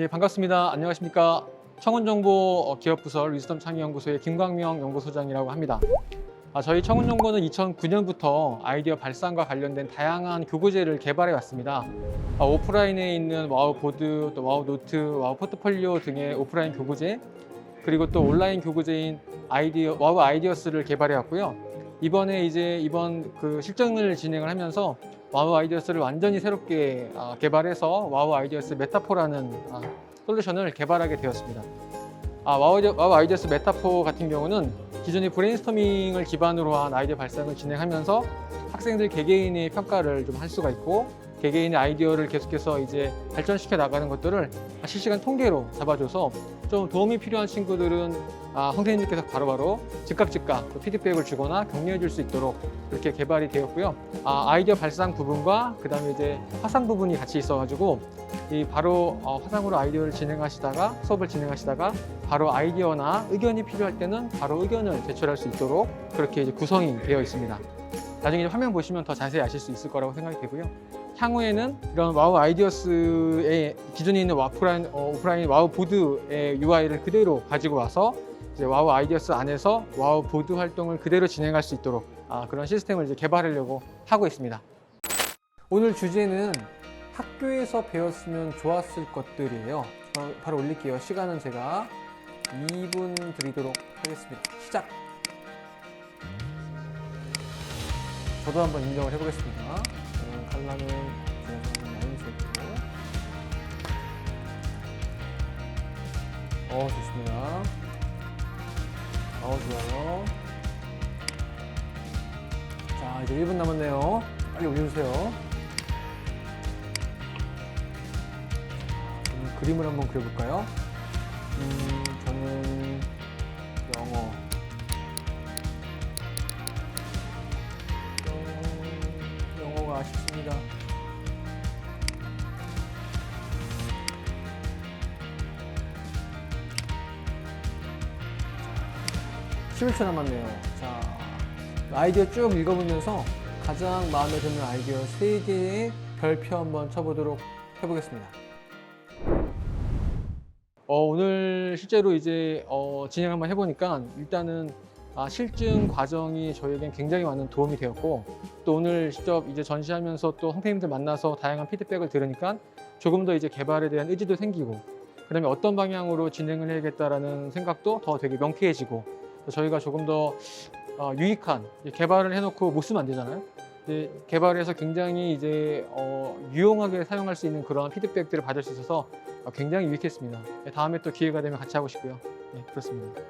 예, 반갑습니다. 안녕하십니까. 청운정보 어, 기업부설 위스덤 창의연구소의 김광명 연구소장이라고 합니다. 아, 저희 청운정보는 2009년부터 아이디어 발상과 관련된 다양한 교구제를 개발해 왔습니다. 아, 오프라인에 있는 와우 보드, 또 와우 노트, 와우 포트폴리오 등의 오프라인 교구제, 그리고 또 온라인 교구제인 아이디어 와우 아이디어스를 개발해 왔고요. 이번에 이제 이번 그 실증을 진행을 하면서 와우 아이디어스를 완전히 새롭게 아, 개발해서 와우 아이디어스 메타포라는 아, 솔루션을 개발하게 되었습니다. 아, 와우, 와우 아이디어스 메타포 같은 경우는 기존의 브레인스토밍을 기반으로 한 아이디어 발상을 진행하면서 학생들 개개인의 평가를 좀 할 수가 있고 개개인의 아이디어를 계속해서 이제 발전시켜 나가는 것들을 실시간 통계로 잡아줘서 좀 도움이 필요한 친구들은 아, 선생님께서 바로바로 즉각 즉각 또 피드백을 주거나 격려해 줄 수 있도록 이렇게 개발이 되었고요. 아, 아이디어 발상 부분과 그 다음에 이제 화상 부분이 같이 있어가지고 이 바로 어, 화상으로 아이디어를 진행하시다가 수업을 진행하시다가 바로 아이디어나 의견이 필요할 때는 바로 의견을 제출할 수 있도록 그렇게 이제 구성이 되어 있습니다. 나중에 화면 보시면 더 자세히 아실 수 있을 거라고 생각이 되고요. 향후에는 이런 와우 아이디어스의 기존에 있는 와프라인, 어, 오프라인 와우 보드의 UI를 그대로 가지고 와서 이제 와우 아이디어스 안에서 와우 보드 활동을 그대로 진행할 수 있도록 아, 그런 시스템을 이제 개발하려고 하고 있습니다. 오늘 주제는 학교에서 배웠으면 좋았을 것들이에요. 어, 바로 올릴게요. 시간은 제가 2분 드리도록 하겠습니다. 시작! 저도 한번 인정을 해보겠습니다. 음, 칼라는 그냥 라인색으로. 어, 좋습니다. 어, 좋아요. 자, 이제 1분 남았네요. 빨리 올려주세요. 음, 그림을 한번 그려볼까요? 음, 저는 영어. 아쉽습니다. 자, 11초 남았네요. 자, 아이디어 쭉 읽어보면서 가장 마음에 드는 아이디어 3개의 별표 한번 쳐보도록 해보겠습니다. 어, 오늘 실제로 이제 어, 진행 한번 해보니까 일단은 아, 실증 과정이 저에겐 굉장히 많은 도움이 되었고 또 오늘 직접 이제 전시하면서 또 선생님들 만나서 다양한 피드백을 들으니까 조금 더 이제 개발에 대한 의지도 생기고 그다음에 어떤 방향으로 진행을 해야겠다라는 생각도 더 되게 명쾌해지고 또 저희가 조금 더 어, 유익한 개발을 해놓고 못 쓰면 안 되잖아요. 개발해서 굉장히 이제 어, 유용하게 사용할 수 있는 그런 피드백들을 받을 수 있어서 어, 굉장히 유익했습니다. 네, 다음에 또 기회가 되면 같이 하고 싶고요. 네, 그렇습니다.